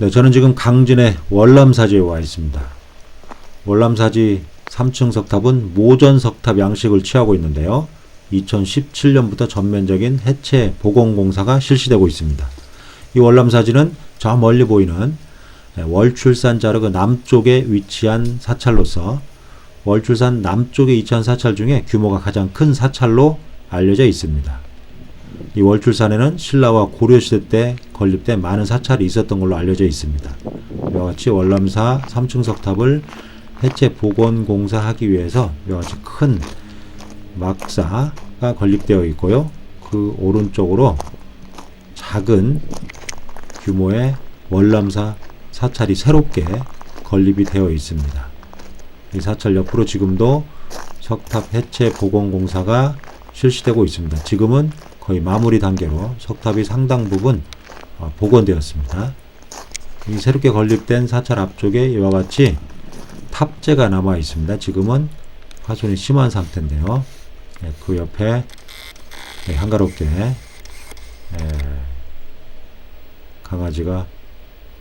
네, 저는 지금 강진의 월남사지에 와 있습니다. 월남사지 3층 석탑은 모전 석탑 양식을 취하고 있는데요. 2017년부터 전면적인 해체 복원 공사가 실시되고 있습니다. 이 월남사지는 저 멀리 보이는 월출산 자르그 남쪽에 위치한 사찰로서 월출산 남쪽에 위치한 사찰 중에 규모가 가장 큰 사찰로 알려져 있습니다. 이 월출산에는 신라와 고려시대 때 건립된 많은 사찰이 있었던 걸로 알려져 있습니다. 이와 같이 월남사 3층 석 탑을 해체 복원 공사하기 위해서 이와 같이 큰 막사가 건립되어 있고요. 그 오른쪽으로 작은 규모의 월남사 사찰이 새롭게 건립이 되어 있습니다. 이 사찰 옆으로 지금도 석탑 해체 복원 공사가 실시되고 있습니다. 지금은 거의 마무리 단계로 석탑이 상당 부분 어, 복원되었습니다. 이 새롭게 건립된 사찰 앞쪽에 이와 같이 탑재가 남아 있습니다. 지금은 파손이 심한 상태인데요. 예, 그 옆에 예, 한가롭게 예, 강아지가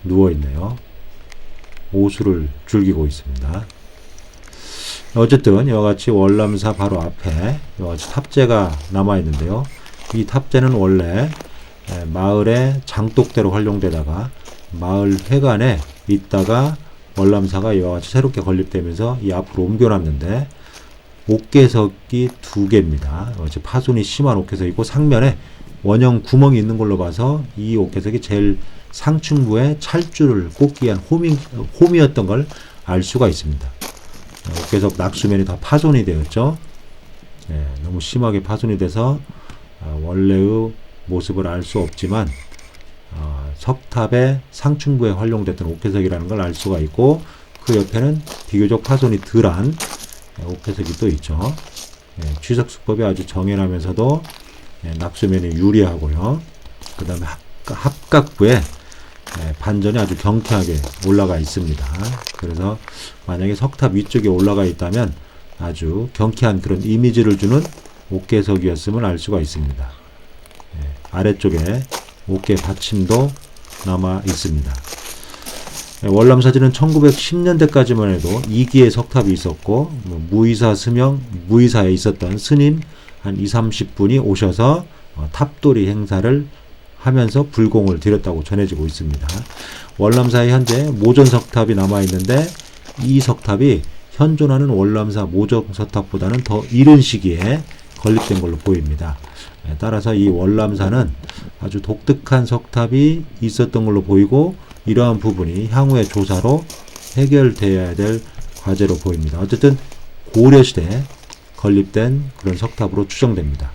누워 있네요. 오수를 즐기고 있습니다. 어쨌든 이와 같이 월남사 바로 앞에 이와 같이 탑재가 남아 있는데요. 이 탑재는 원래 에, 마을의 장독대로 활용되다가 마을 회관에 있다가 월남사가 이와 같이 새롭게 건립되면서 이 앞으로 옮겨놨는데 옥계석이 두 개입니다. 어째 파손이 심한 옥계석이고 상면에 원형 구멍이 있는 걸로 봐서 이 옥계석이 제일 상층부에 찰줄을 꽂기 위한 홈이, 홈이었던 걸 알 수가 있습니다. 옥계석 낙수면이 다 파손이 되었죠. 예, 너무 심하게 파손이 돼서 어, 원래의 모습을 알 수 없지만 어, 석탑의 상층부에 활용됐던 옥회석이라는 걸 알 수가 있고 그 옆에는 비교적 파손이 덜한 예, 옥회석이 또 있죠. 예, 취석 수법이 아주 정연하면서도 예, 낙수면이 유리하고요. 그 다음에 합각부에 예, 반전이 아주 경쾌하게 올라가 있습니다. 그래서 만약에 석탑 위쪽에 올라가 있다면 아주 경쾌한 그런 이미지를 주는 옥계석이었음을 알 수가 있습니다. 예, 아래쪽에 옥계 받침도 남아 있습니다. 예, 월남사지는 1910년대까지만 해도 2기의 석탑이 있었고 뭐 무의사 스명 무의사에 있었던 스님 한 2, 30분이 오셔서 어, 탑돌이 행사를 하면서 불공을 드렸다고 전해지고 있습니다. 월남사에 현재 모전 석탑이 남아 있는데 이 석탑이 현존하는 월남사 모전 석탑보다는 더 이른 시기에 건립된 걸로 보입니다. 예, 따라서 이 월남사는 아주 독특한 석탑이 있었던 걸로 보이고 이러한 부분이 향후의 조사로 해결되어야 될 과제로 보입니다. 어쨌든 고려시대 건립된 그런 석탑으로 추정됩니다.